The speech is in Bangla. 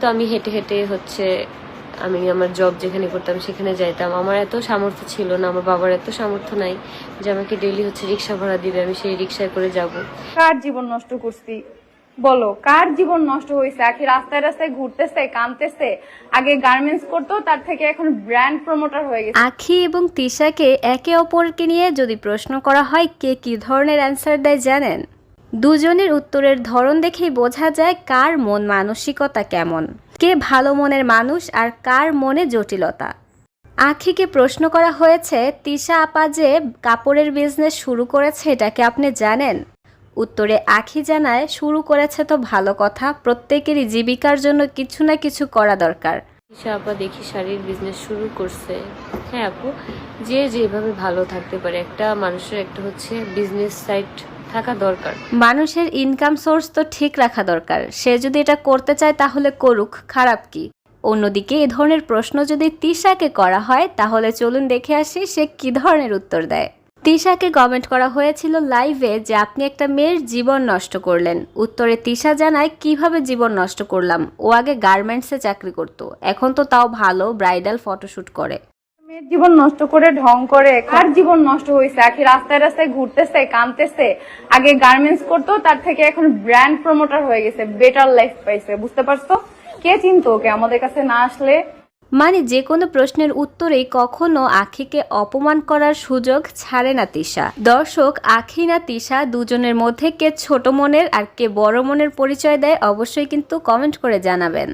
তো আমি হেঁটে হেঁটে হচ্ছে আমি আমার জব যেখানে করতাম সেখানে যাইতাম। আমার এত সামর্থ্য ছিল না আমার বাবার এত সামর্থ্য নাই যে আমাকে ডেলি হচ্ছে রিক্সা ভাড়া দিবে আমি সেই রিক্সায় করে যাব। কার জীবন নষ্ট করছি? বলো কার জীবন নষ্ট হয়েছে আখি রাস্তায় রাস্তায় ঘুরতেছে কানতেছে আগে গার্মেন্টস করতো তার থেকে এখন ব্র্যান্ড প্রমোটার হয়ে গেছে। আখি এবং তিশাকে একে অপরকে নিয়ে যদি প্রশ্ন করা হয় কে কী ধরনের অ্যান্সার দেয় জানেন? দুজনের উত্তরের ধরন দেখেই বোঝা যায় কার মন মানসিকতা কেমন, কে ভালো মনের মানুষ আর কার মনে জটিলতা। আখিকে প্রশ্ন করা হয়েছে, তিশা আপা যে কাপড়ের বিজনেস শুরু করেছে এটা কি আপনি জানেন? উত্তরে আখি জানায়, শুরু করেছে তো ভালো কথা, প্রত্যেকেরই জীবিকার জন্য কিছু না কিছু করা দরকার। ঈশা আপা দেখি শাড়ির বিজনেস শুরু করছে। হ্যাঁ আপু, যে যেভাবে ভালো থাকতে পারে, একটা মানুষের একটা হচ্ছে বিজনেস সাইট থাকা দরকার। মানুষের ইনকাম সোর্স তো ঠিক রাখা দরকার। সে যদি এটা করতে চায় তাহলে করুক, খারাপ কি? অন্যদিকে এ ধরনের প্রশ্ন যদি তিশাকে করা হয়, তাহলে চলুন দেখে আসি সে কি ধরনের উত্তর দেয়। তিশাকে কমেন্ট করা হয়েছিল লাইভে যে আপনি একটা মেয়ের জীবন নষ্ট করলেন। উত্তরে তিশা জানায়, কীভাবে জীবন নষ্ট করলাম? ও আগে গার্মেন্টসে চাকরি করত। এখন তো তাও ভালো ব্রাইডাল ফটোশ্যুট করে। মেয়ের জীবন নষ্ট করে ঢং করে। কার জীবন নষ্ট হয়েছে আখি রাস্তায় রাস্তায় ঘুরতেছে কানতেছে আগে গার্মেন্টস করতো তার থেকে এখন ব্র্যান্ড প্রমোটার হয়ে গেছে বেটার লাইফ পাইছে, বুঝতে পারছ? কে চিনতো ওকে? আমাদের কাছে না আসলে। মানে যে কোনো প্রশ্নের উত্তরেই কখনো আখিকে অপমান করার সুযোগ ছাড়ে না তিশা। দর্শক, আখি না তিশা দুজনের মধ্যে কে ছোট মনের আর কে বড় মনের পরিচয় দেয় অবশ্যই কিন্তু কমেন্ট করে জানাবেন।